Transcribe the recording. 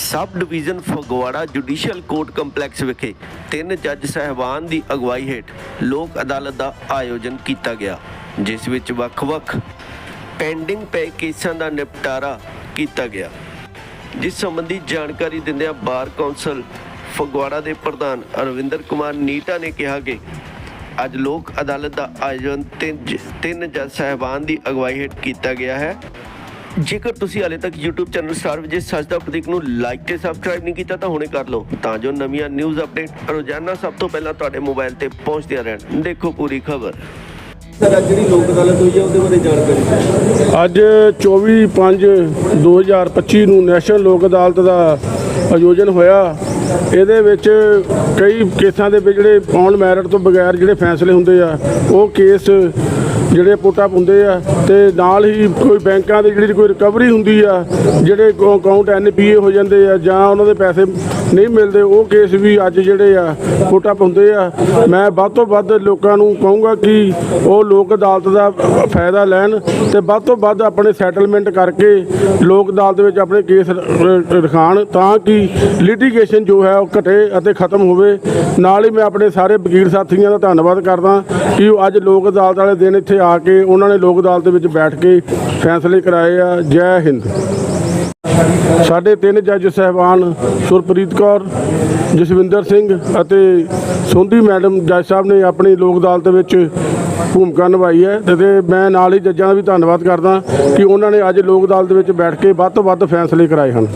Sub division Phagwara judicial court complex ਵਿਖੇ ਤਿੰਨ ਜੱਜ ਸਹਿਬਾਨ ਦੀ ਅਗਵਾਈ ਹੇਠ ਲੋਕ ਅਦਾਲਤ ਦਾ ਆਯੋਜਨ ਕੀਤਾ ਗਿਆ, ਜਿਸ ਵਿੱਚ ਵੱਖ-ਵੱਖ ਪੈਂਡਿੰਗ ਪਏ ਕੇਸਾਂ ਦਾ ਨਿਪਟਾਰਾ ਕੀਤਾ ਗਿਆ। ਜਿਸ ਸੰਬੰਧੀ ਜਾਣਕਾਰੀ ਦਿੰਦਿਆਂ ਬਾਰ ਕੌਂਸਲ ਫਗਵਾੜਾ ਦੇ ਪ੍ਰਧਾਨ ਅਰਵਿੰਦਰ ਕੁਮਾਰ ਨੀਟਾ ਨੇ ਕਿਹਾ ਕਿ ਅੱਜ ਲੋਕ ਅਦਾਲਤ ਦਾ ਆਯੋਜਨ ਤਿੰਨ ਜ- ਤਿੰਨ ਜੱਜ ਸਹਿਬਾਨ ਦੀ ਅਗਵਾਈ ਹੇਠ ਕੀਤਾ ਗਿਆ ਹੈ। ਜੇਕਰ ਤੁਸੀਂ ਹਾਲੇ ਤੱਕ YouTube ਚੈਨਲ ਸਟਾਰ ਵਿਜੇ ਸੱਚ ਦਾ ਪ੍ਰਤੀਕ ਨੂੰ ਲਾਈਕ ਤੇ ਸਬਸਕ੍ਰਾਈਬ ਨਹੀਂ ਕੀਤਾ ਤਾਂ ਹੁਣੇ ਕਰ ਲਓ। ਤਾਂ ਜੋ ਨਵੀਆਂ ਨਿਊਜ਼ ਅਪਡੇਟ ਰੋਜ਼ਾਨਾ ਸਭ ਤੋਂ ਪਹਿਲਾਂ ਤੁਹਾਡੇ ਮੋਬਾਈਲ ਤੇ ਪਹੁੰਚਦੀਆਂ ਰਹਿਣ। ਦੇਖੋ ਪੂਰੀ ਖਬਰ। ਸਰ ਅੱਜ ਜਿਹੜੀ ਲੋਕ ਅਦਾਲਤ ਹੋਈ ਹੈ ਉਹਦੇ ਬਾਰੇ ਜਾਣਕਾਰੀ ਅੱਜ 24/5/2025 ਨੂੰ ਨੈਸ਼ਨਲ ਲੋਕ ਅਦਾਲਤ ਦਾ ਆਯੋਜਨ ਹੋਇਆ। ਇਹਦੇ ਵਿੱਚ ਕਈ ਕੇਸਾਂ ਦੇ ਵਿੱਚ ਜਿਹੜੇ ਔਨ ਮੈਰਿਟ ਤੋਂ ਬਗੈਰ ਜਿਹੜੇ ਫੈਸਲੇ ਹੁੰਦੇ ਆ ਉਹ ਕੇਸ ਜਿਹੜੇ ਪੋਟਾ ਪੁੰਦੇ ਆ ਤੇ ਨਾਲ ਹੀ ਕੋਈ ਬੈਂਕਾਂ ਦੇ ਜਿਹੜੀ ਕੋਈ ਰਿਕਵਰੀ ਹੁੰਦੀ ਆ, ਜਿਹੜੇ ਅਕਾਊਂਟ ਐਨਪੀਏ ਹੋ ਜਾਂਦੇ ਆ ਜਾਂ ਉਹਨਾਂ ਦੇ ਪੈਸੇ ਨਹੀਂ ਮਿਲਦੇ, ਉਹ ਕੇਸ ਵੀ ਅੱਜ ਜਿਹੜੇ ਆ ਪੋਟਾ ਪੁੰਦੇ ਆ। ਮੈਂ ਵੱਧ ਤੋਂ ਵੱਧ ਲੋਕਾਂ ਨੂੰ ਕਹੂੰਗਾ ਕਿ ਉਹ ਲੋਕ ਅਦਾਲਤ ਦਾ ਫਾਇਦਾ ਲੈਣ ਤੇ ਵੱਧ ਤੋਂ ਵੱਧ ਆਪਣੇ ਸੈਟਲਮੈਂਟ ਕਰਕੇ ਲੋਕ ਅਦਾਲਤ ਵਿੱਚ ਆਪਣੇ ਕੇਸ ਰ- ਰਖਾਣ ਤਾਂ ਕਿ ਲਿਟੀਗੇਸ਼ਨ ਜੋ ਹੈ ਉਹ ਘਟੇ ਅਤੇ ਖਤਮ ਹੋਵੇ। ਨਾਲ ਹੀ ਮੈਂ ਆਪਣੇ ਸਾਰੇ ਵਕੀਲ ਸਾਥੀਆਂ ਦਾ ਧੰਨਵਾਦ ਕਰਦਾ ਕਿ ਉਹ ਅੱਜ ਲੋਕ ਅਦਾਲਤ ਵਾਲੇ ਦਿਨ ਇੱਥੇ ਆ ਕੇ ਉਹਨਾਂ ਨੇ ਲੋਕ ਅਦਾਲਤ ਵਿੱਚ ਬੈਠ ਕੇ ਫੈਸਲੇ ਕਰਾਏ ਆ। ਜੈ ਹਿੰਦ। ਸਾਡੇ ਤਿੰਨ ਜੱਜ ਸਹਿਬਾਨ ਸੁਰਪ੍ਰੀਤ ਕੌਰ, ਜਸਵਿੰਦਰ ਸਿੰਘ ਅਤੇ ਸੋਂਧੀ ਮੈਡਮ ਜੱਜ ਸਾਹਿਬ ਨੇ ਆਪਣੀ ਲੋਕ ਅਦਾਲਤ ਵਿੱਚ ਭੂਮਿਕਾ ਨਿਭਾਈ ਹੈ ਤੇ ਮੈਂ ਨਾਲ ਹੀ ਜੱਜਾਂ ਦਾ ਵੀ ਧੰਨਵਾਦ ਕਰਦਾ ਕਿ ਉਹਨਾਂ ਨੇ ਅੱਜ ਲੋਕ ਅਦਾਲਤ ਵਿੱਚ ਬੈਠ ਕੇ ਵੱਧ ਤੋਂ ਵੱਧ ਫੈਸਲੇ ਕਰਾਏ ਹਨ।